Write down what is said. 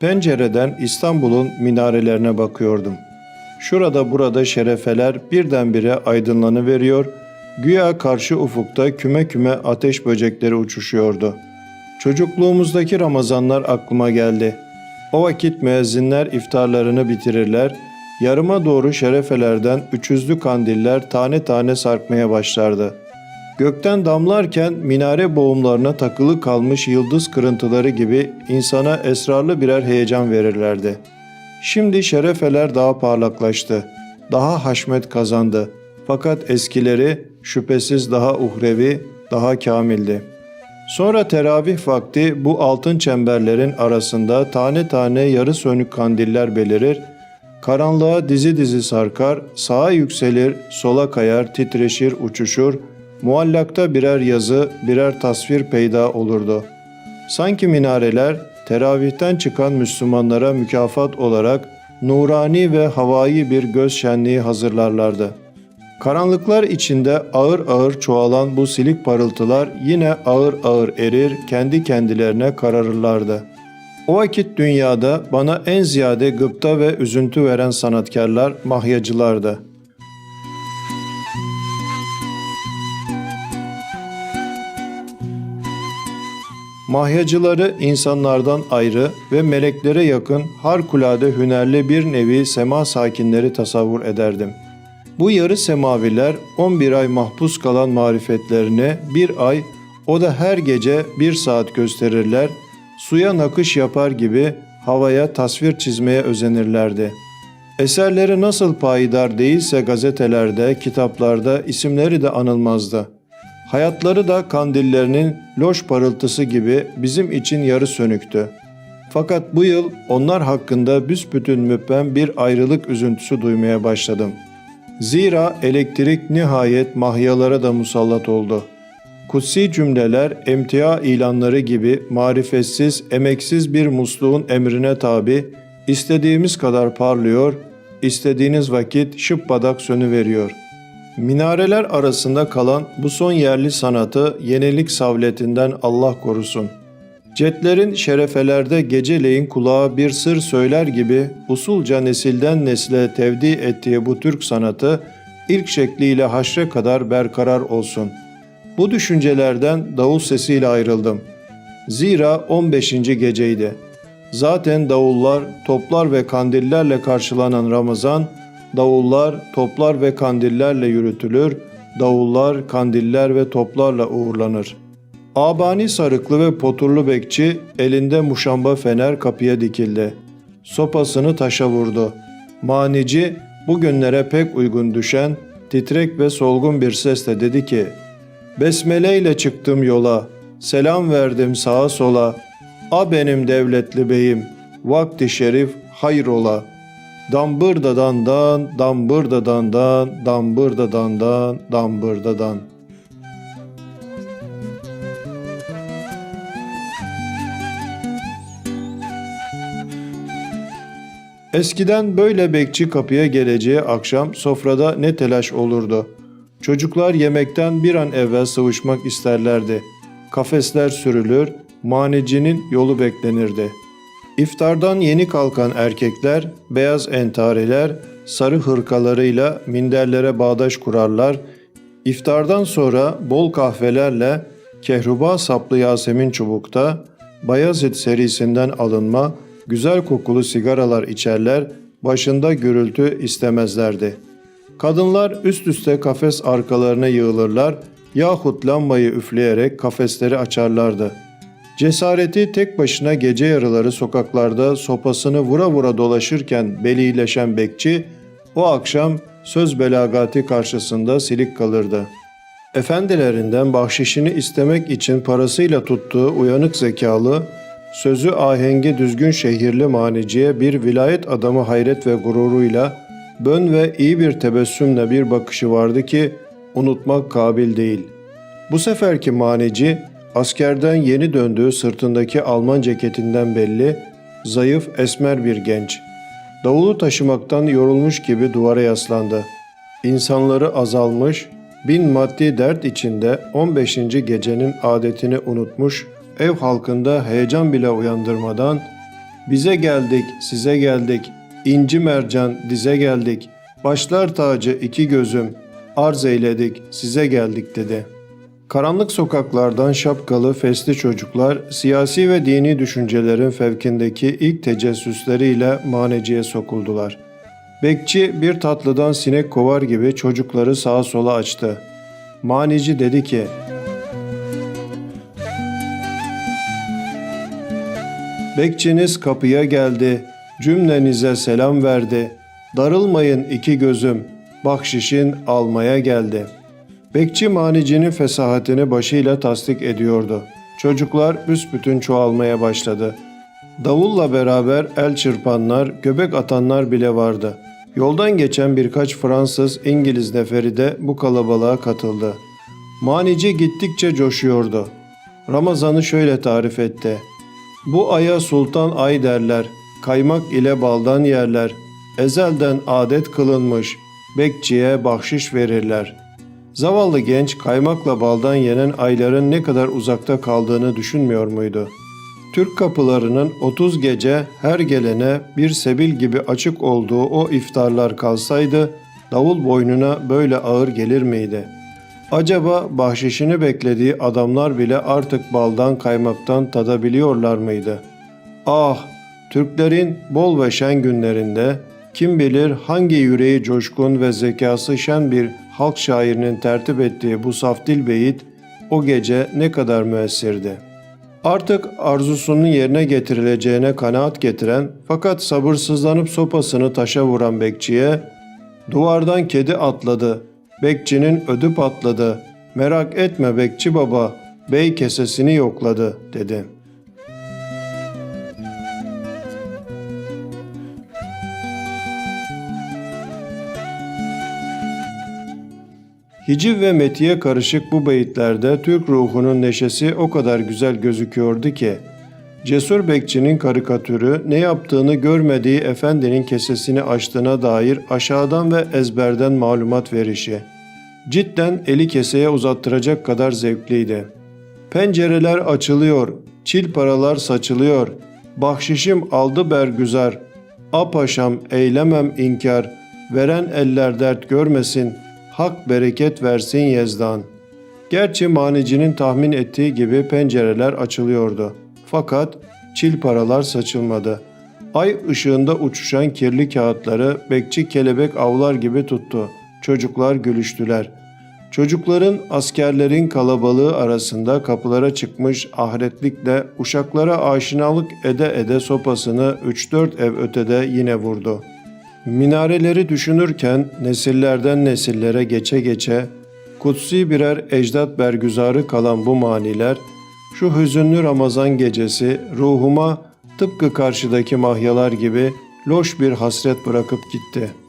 Pencereden İstanbul'un minarelerine bakıyordum. Şurada burada şerefeler birdenbire aydınlanıveriyor, güya karşı ufukta küme küme ateş böcekleri uçuşuyordu. Çocukluğumuzdaki Ramazanlar aklıma geldi. O vakit müezzinler iftarlarını bitirirler, yarıma doğru şerefelerden üçüzlü kandiller tane tane sarkmaya başlardı. Gökten damlarken minare boğumlarına takılı kalmış yıldız kırıntıları gibi insana esrarlı birer heyecan verirlerdi. Şimdi şerefeler daha parlaklaştı, daha haşmet kazandı. Fakat eskileri şüphesiz daha uhrevi, daha kamildi. Sonra teravih vakti bu altın çemberlerin arasında tane tane yarı sönük kandiller belirir, karanlığa dizi dizi sarkar, sağa yükselir, sola kayar, titreşir, uçuşur, muallakta birer yazı, birer tasvir peyda olurdu. Sanki minareler teravihten çıkan Müslümanlara mükafat olarak nurani ve havai bir göz şenliği hazırlarlardı. Karanlıklar içinde ağır ağır çoğalan bu silik parıltılar yine ağır ağır erir, kendi kendilerine kararırlardı. O vakit dünyada bana en ziyade gıpta ve üzüntü veren sanatkarlar mahyacılardı. Mahyacıları insanlardan ayrı ve meleklere yakın harikulade hünerli bir nevi sema sakinleri tasavvur ederdim. Bu yarı semaviler 11 ay mahpus kalan marifetlerini bir ay o da her gece bir saat gösterirler, suya nakış yapar gibi havaya tasvir çizmeye özenirlerdi. Eserleri nasıl payidar değilse gazetelerde, kitaplarda isimleri de anılmazdı. Hayatları da kandillerinin loş parıltısı gibi bizim için yarı sönüktü. Fakat bu yıl onlar hakkında büsbütün müphem bir ayrılık üzüntüsü duymaya başladım. Zira elektrik nihayet mahyalara da musallat oldu. Kutsi cümleler emtia ilanları gibi marifetsiz, emeksiz bir musluğun emrine tabi, istediğimiz kadar parlıyor, istediğiniz vakit şıppadak sönüveriyor. Minareler arasında kalan bu son yerli sanatı yenilik savletinden Allah korusun. Cetlerin şerefelerde geceleyin kulağa bir sır söyler gibi usulca nesilden nesile tevdi ettiği bu Türk sanatı ilk şekliyle haşre kadar berkarar olsun. Bu düşüncelerden davul sesiyle ayrıldım. Zira 15. geceydi. Zaten davullar, toplar ve kandillerle karşılanan Ramazan, davullar, toplar ve kandillerle yürütülür, davullar, kandiller ve toplarla uğurlanır.'' Abani sarıklı ve poturlu bekçi elinde muşamba fener kapıya dikildi. Sopasını taşa vurdu. Manici bugünlere pek uygun düşen titrek ve solgun bir sesle dedi ki Besmele ile çıktım yola, selam verdim sağa sola. A benim devletli beyim, vakti şerif hayrola. Dambır da dandan, dambır da dandan, dambır da dandan, dambır da dan. Eskiden böyle bekçi kapıya geleceği akşam sofrada ne telaş olurdu. Çocuklar yemekten bir an evvel sıvışmak isterlerdi. Kafesler sürülür, manicinin yolu beklenirdi. İftardan yeni kalkan erkekler, beyaz entareler, sarı hırkalarıyla minderlere bağdaş kurarlar. İftardan sonra bol kahvelerle kehruba saplı Yasemin çubukta, Bayezid serisinden alınma güzel kokulu sigaralar içerler, başında gürültü istemezlerdi. Kadınlar üst üste kafes arkalarına yığılırlar yahut lambayı üfleyerek kafesleri açarlardı. Cesareti tek başına gece yarıları sokaklarda sopasını vura vura dolaşırken belileşen bekçi, o akşam söz belagati karşısında silik kalırdı. Efendilerinden bahşişini istemek için parasıyla tuttuğu uyanık zekalı, Sözü ahengi düzgün şehirli maniciye bir vilayet adamı hayret ve gururuyla, bön ve iyi bir tebessümle bir bakışı vardı ki unutmak kabil değil. Bu seferki manici, askerden yeni döndüğü sırtındaki Alman ceketinden belli, zayıf esmer bir genç. Davulu taşımaktan yorulmuş gibi duvara yaslandı. İnsanları azalmış, bin maddi dert içinde 15. gecenin adetini unutmuş, ev halkında heyecan bile uyandırmadan Bize geldik, size geldik. İnci mercan dize geldik. Başlar tacı iki gözüm. Arz eyledik, size geldik dedi. Karanlık sokaklardan şapkalı fesli çocuklar siyasi ve dini düşüncelerin fevkindeki ilk tecessüsleriyle maneciye sokuldular. Bekçi bir tatlıdan sinek kovar gibi çocukları sağa sola açtı. Manici dedi ki, Bekçiniz kapıya geldi, cümlenize selam verdi. Darılmayın iki gözüm, bahşişin almaya geldi. Bekçi manicinin fesahatini başıyla tasdik ediyordu. Çocuklar büsbütün çoğalmaya başladı. Davulla beraber el çırpanlar, göbek atanlar bile vardı. Yoldan geçen birkaç Fransız, İngiliz neferi de bu kalabalığa katıldı. Manici gittikçe coşuyordu. Ramazan'ı şöyle tarif etti. Bu aya sultan ay derler, kaymak ile baldan yerler. Ezelden adet kılınmış, bekçiye bahşiş verirler. Zavallı genç kaymakla baldan yenen ayların ne kadar uzakta kaldığını düşünmüyor muydu? Türk kapılarının 30 gece her gelene bir sebil gibi açık olduğu o iftarlar kalsaydı, davul boynuna böyle ağır gelir miydi?'' Acaba bahşişini beklediği adamlar bile artık baldan kaymaktan tadabiliyorlar mıydı? Ah! Türklerin bol ve şen günlerinde kim bilir hangi yüreği coşkun ve zekası şen bir halk şairinin tertip ettiği bu safdil beyit o gece ne kadar müessirdi. Artık arzusunun yerine getirileceğine kanaat getiren fakat sabırsızlanıp sopasını taşa vuran bekçiye duvardan kedi atladı, Bekçinin ödü patladı. Merak etme bekçi baba, bey kesesini yokladı dedi. Hiciv ve metiye karışık bu beyitlerde Türk ruhunun neşesi o kadar güzel gözüküyordu ki, Cesur Bekçi'nin karikatürü ne yaptığını görmediği efendinin kesesini açtığına dair aşağıdan ve ezberden malumat verişi. Cidden eli keseye uzattıracak kadar zevkliydi. Pencereler açılıyor, çil paralar saçılıyor, bahşişim aldı bergüzar, apaşam eylemem inkar, veren eller dert görmesin, hak bereket versin yezdan. Gerçi manicinin tahmin ettiği gibi pencereler açılıyordu. Fakat çil paralar saçılmadı. Ay ışığında uçuşan kirli kağıtları bekçi kelebek avlar gibi tuttu. Çocuklar gülüştüler. Çocukların askerlerin kalabalığı arasında kapılara çıkmış ahretlikle uşaklara aşinalık ede ede sopasını 3-4 ev ötede yine vurdu. Minareleri düşünürken nesillerden nesillere geçe geçe kutsi birer ecdat bergüzarı kalan bu maniler şu hüzünlü Ramazan gecesi ruhuma tıpkı karşıdaki mahyalar gibi loş bir hasret bırakıp gitti.''